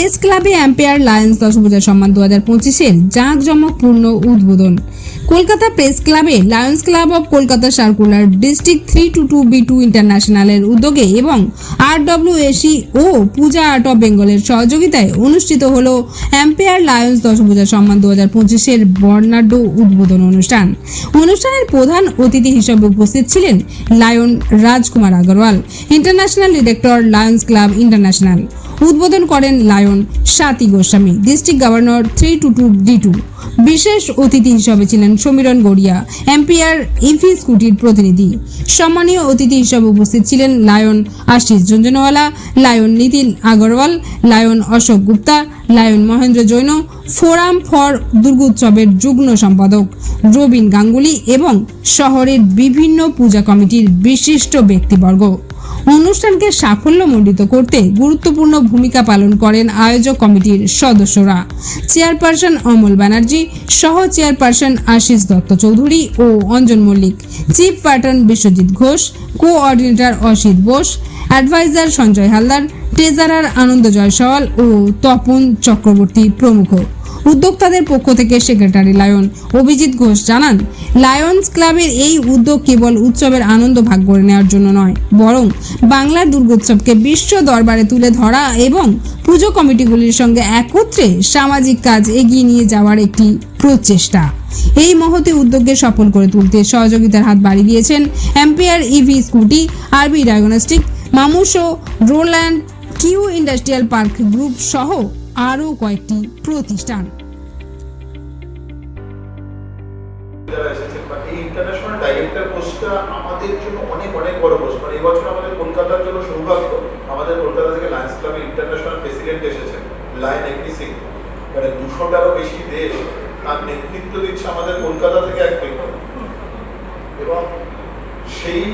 Press ক্লাবে umpire Lions দশভূজা সম্মান দু হাজার পঁচিশের জাঁকজমকপূর্ণ উদ্বোধন। কলকাতা প্রেস ক্লাবে Lions Club of Kolkata circular district three two two B two ইন্টারন্যাশনালের উদ্যোগে এবং আর ডব্লিউএসি ও পূজা আর্ট অফ বেঙ্গলের সহযোগিতায় অনুষ্ঠিত হল অ্যাম্পায়ার লায়ন্স দশভূজা সম্মান দু হাজার পঁচিশের বর্ণাঢ্য উদ্বোধন অনুষ্ঠান। অনুষ্ঠানের প্রধান অতিথি হিসেবে উপস্থিত ছিলেন lion Rajkumar Agarwal, international director Lions club international. উদ্বোধন করেন lion Sati Goswami district governor three two two D two বিশেষ অতিথি হিসেবে ছিলেন সমীরণ গড়িয়া এম্পিয়ার ইভি স্কুটির প্রতিনিধি। সম্মানীয় অতিথি হিসেবে উপস্থিত ছিলেন lion Ashis Jhunjhunwala lion Nitin Agarwal, lion Ashok Gupta, lion Mahendra Jain, forum for দুর্গোৎসবের যুগ্ম সম্পাদক রবিন গাঙ্গুলি এবং শহরের বিভিন্ন পূজা কমিটির বিশিষ্ট ব্যক্তিবর্গ। অনুষ্ঠানকে সাফল্যমণ্ডিত করতে গুরুত্বপূর্ণ ভূমিকা পালন করেন আয়োজক কমিটির সদস্যরা। চেয়ারপারসন অমল ব্যানার্জি, সহ চেয়ারপারসন আশিস দত্ত চৌধুরী ও Anjan Mallick, chief patron Biswajit Ghosh, coordinator Asit Bose, advisor Sanjay Haldar, treasurer Anand Jaiswal ও তপন চক্রবর্তী প্রমুখ। উদ্যোক্তাদের পক্ষ থেকে সেক্রেটারি লায়ন অভিজিৎ ঘোষ জানান, লায়ন্স ক্লাবের এই উদ্যোগ কেবল উৎসবের আনন্দ ভাগ করে নেওয়ার জন্য নয়, বরং বাংলার দুর্গোৎসবকে বিশ্ব দরবারে তুলে ধরা এবং পুজো কমিটিগুলির সঙ্গে একত্রে সামাজিক কাজ এগিয়ে নিয়ে যাওয়ার একটি প্রচেষ্টা। এই মহতি উদ্যোগকে সফল করে তুলতে সহযোগিতার হাত বাড়িয়ে দিয়েছেন Ampere EV scooty, RB diagnostic মামুশো Roland Q industrial park group সহ আরও কয়েকটি প্রতিষ্ঠান। আমাদের জন্য অনেক অনেক বড় মানে এবছর আমাদের কলকাতার জন্য সৌভাগ্য, আমাদের কলকাতা থেকে লায়ন্স ইন্টারন্যাশনাল প্রেসিডেন্ট এসেছেন লায়ন এগ্রি সিং মানে দুশোটারও বেশি দেশ তার নেতৃত্ব দিচ্ছে আমাদের কলকাতা থেকে এক ব্যক্তি এবং সেই,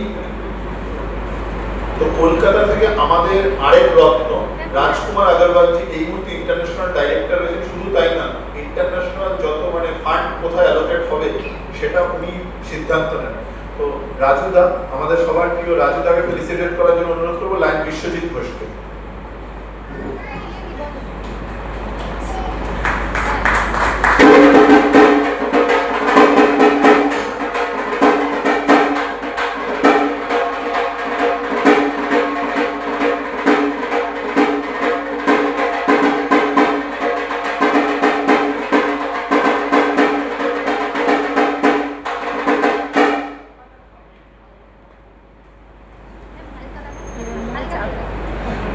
তো কলকাতা থেকে আমাদের আরেক রত্ন রাজকুমার আগরওয়াল যে এই মুহূর্তে ইন্টারন্যাশনাল ডাইরেক্টর রয়েছেন শুধু তাই না ইন্টারন্যাশনাল যত মানে ফান্ড কোথায় অ্যালোকেট হবে, সেটা উনি সিদ্ধান্ত নেন। তো রাজুদা আমাদের সবার প্রিয় রাজুদাকে ফেলিসিটেট করার জন্য অনুরোধ করব, লাইন বিশ্বজিৎ ঘোষকে।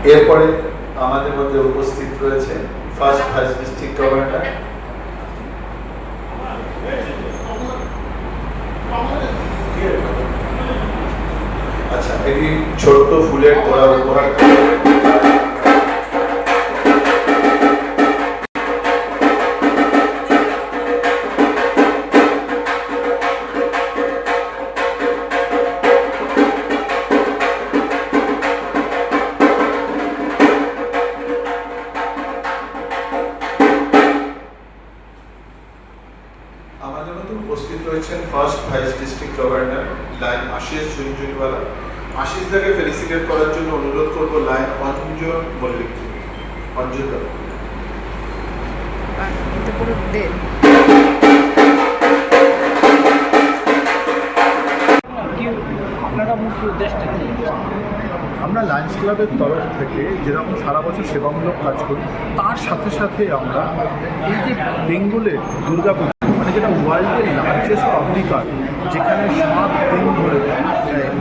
এরপরে আমাদের মধ্যে উপস্থিত রয়েছে ফার্স্ট ভাইস ডিস্ট্রিক্ট গভর্নর আচ্ছা এই ছোট্ট ফুলের তোলা উপহার district governor lion Ashis Jhunjhunwala Ashis দাকে ফেলিসিটেট করার জন্য অনুরোধ করব লাইন অঞ্জন মল্লিক অঞ্জন দা। এটা পুরো আমরা লায়ন্স ক্লাবের তরফ থেকে যেরকম সারা বছর সেবামূলক কাজ করি তার সাথে সাথে আমরা এই যে বেঙ্গলের দুর্গাপুজো যেটা ওয়ার্ল্ডের লার্জেস্ট পাবলিক আর্ট যেখানে সাত দিন ধরে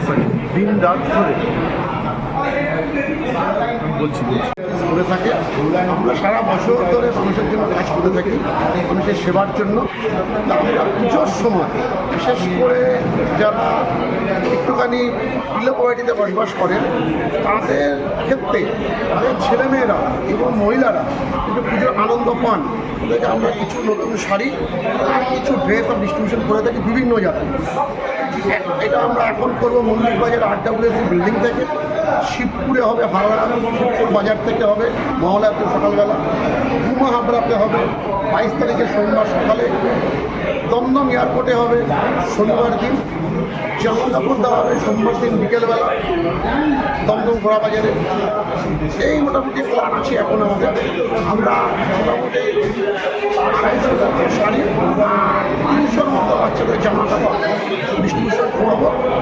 সরি দিন রাত ধরে আমি করে থাকে। আমরা সারা বছর ধরে মানুষের জন্য কাজ করে থাকি, মানুষের সেবার জন্য। আমরা পুজোর সময়, বিশেষ করে যারা একটুখানি বিলো বসবাস করেন, তাদের ক্ষেত্রে তাদের ছেলেমেয়েরা এবং মহিলারা একটু পুজোর আনন্দ পান। আমরা কিছু নতুন শাড়ি আর কিছু ড্রেস ডিস্ট্রিবিউশন করে থাকি বিভিন্ন জাতি এটা আমরা এখন করব মন্দির বাজার আট ডাব্লিউএসি বিল্ডিং থেকে। শিবপুরে হবে, হাওড়া শিবপুর বাজার থেকে হবে মহলাপুর সকালবেলা। গুমা হাবড়াতে হবে, বাইশ তারিখে সোমবার সকালে। দমদম এয়ারপোর্টে হবে, শনিবার দিন। জামা কাপড় দেওয়া হবে, সোমবার দিন বিকেলবেলা। দমদম ঘোড়া বাজারে। এই মোটামুটি প্ল্যান আছে এখন আমাদের। আমরা মোটামুটি আড়াইশো শাড়ি তিনশোর মতো বাচ্চাদের জামা কাপড়। ডিস্ট্রিবিউশন করব